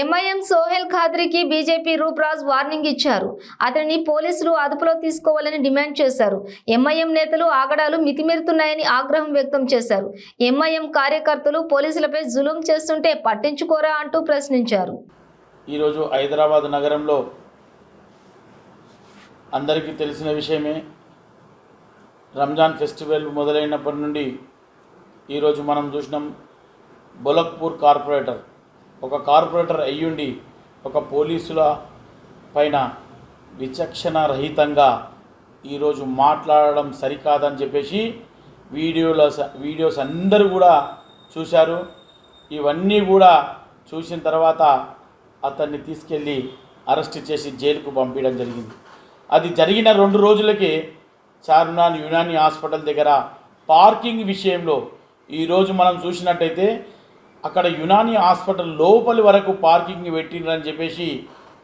MIM Sohail ఖాద్రికి BJP Rupraj warning ఇచ్చారు. అతనిని పోలీసులు అదుపులో తీసుకోవాలని డిమాండ్ చేశారు. ఎంఐఎం నేతలు ఆగడాలు మితిమీరుతున్నాయని ఆగ్రహం వ్యక్తం చేశారు. ఎంఐఎం కార్యకర్తలు పోలీసులపై జులుం చేస్తుంటే పట్టించుకోరా అంటూ ప్రశ్నించారు. ఈరోజు హైదరాబాద్ నగరంలో అందరికీ తెలిసిన విషయమే రంజాన్ ఫెస్టివల్ మొదలైనప్పటి నుండి ఈరోజు మనం చూసినాం బొలక్పూర్ కార్పొరేటర్ ఒక కార్పొరేటర్ అయ్యుండి ఒక పోలీసుల పైన విచక్షణ రహితంగా ఈరోజు మాట్లాడడం సరికాదని చెప్పేసి వీడియోల వీడియోస్ అందరూ కూడా చూశారు. ఇవన్నీ కూడా చూసిన తర్వాత అతన్ని తీసుకెళ్ళి అరెస్ట్ చేసి జైలుకు పంపించడం జరిగింది. అది జరిగిన రెండు రోజులకే చార్మినార్ యునాని హాస్పిటల్ దగ్గర పార్కింగ్ విషయంలో ఈరోజు మనం చూసినట్టయితే అక్కడ యునాని హాస్పిటల్ లోపలి వరకు పార్కింగ్ పెట్టిండ్రని చెప్పేసి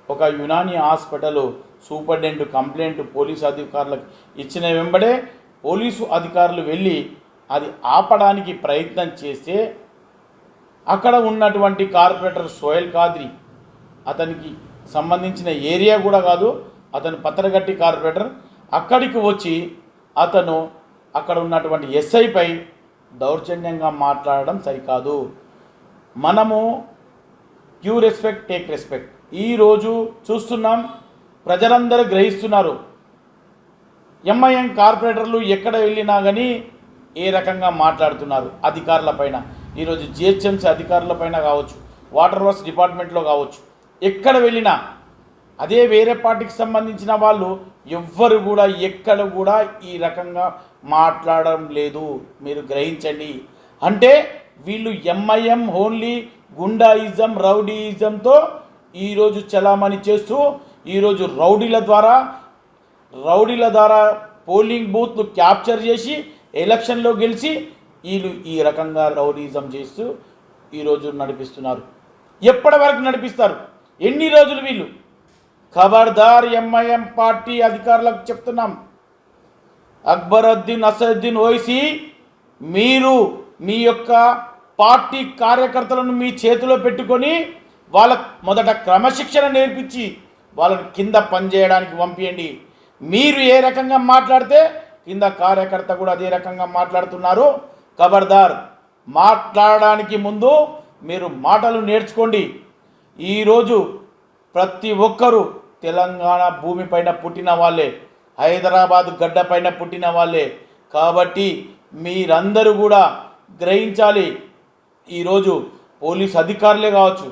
ఒక Unani hospital superintendent complaint police అధికారులకు ఇచ్చిన వెంబడే పోలీసు అధికారులు వెళ్ళి అది ఆపడానికి ప్రయత్నం చేస్తే అక్కడ ఉన్నటువంటి కార్పొరేటర్ సోయల్ కాద్రి అతనికి సంబంధించిన ఏరియా కూడా కాదు అతను పత్రగట్టి కార్పొరేటర్ అక్కడికి వచ్చి అతను అక్కడ ఉన్నటువంటి ఎస్ఐపై దౌర్జన్యంగా మాట్లాడడం సరికాదు. మనము క్యూ రెస్పెక్ట్ టేక్ రెస్పెక్ట్. ఈరోజు చూస్తున్నాం ప్రజలందరూ గ్రహిస్తున్నారు. ఎంఐఎం కార్పొరేటర్లు ఎక్కడ వెళ్ళినా కానీ ఏ రకంగా మాట్లాడుతున్నారు అధికారుల పైన. ఈరోజు జిహెచ్ఎంసీ అధికారుల పైన కావచ్చు వాటర్ వర్క్స్ డిపార్ట్మెంట్లో కావచ్చు ఎక్కడ వెళ్ళినా. అదే వేరే పార్టీకి సంబంధించిన వాళ్ళు ఎవ్వరు కూడా ఎక్కడ కూడా ఈ రకంగా మాట్లాడడం లేదు. మీరు గ్రహించండి. అంటే వీళ్ళు ఎంఐఎం ఓన్లీ గుండాయిజం రౌడీయిజంతో ఈరోజు చలామణి చేస్తూ ఈరోజు రౌడీల ద్వారా రౌడీల ద్వారా పోలింగ్ బూత్ను క్యాప్చర్ చేసి ఎలక్షన్లో గెలిచి వీళ్ళు ఈ రకంగా రౌడీజం చేస్తూ ఈరోజు నడిపిస్తున్నారు. ఎప్పటి వరకు నడిపిస్తారు? ఎన్ని రోజులు వీళ్ళు? ఖబర్దార్ ఎంఐఎం పార్టీ అధికారులకు చెప్తున్నాం. అక్బరుద్దీన్ అసదుద్దీన్ ఓసి మీరు మీ యొక్క పార్టీ కార్యకర్తలను మీ చేతిలో పెట్టుకొని వాళ్ళ మొదట క్రమశిక్షణ నేర్పించి వాళ్ళని కింద పనిచేయడానికి పంపించండి మీరు ఏ రకంగా మాట్లాడితే కింద కార్యకర్త కూడా అదే రకంగా మాట్లాడుతున్నారు. ఖబర్దార్ మాట్లాడడానికి ముందు మీరు మాటలు నేర్చుకోండి. ఈరోజు ప్రతి ఒక్కరూ తెలంగాణ భూమిపైన పుట్టిన వాళ్ళే హైదరాబాద్ గడ్డపైన పుట్టిన వాళ్ళే. కాబట్టి మీరందరూ కూడా గ్రహించాలి ఈరోజు పోలీస్ అధికారులే కావచ్చు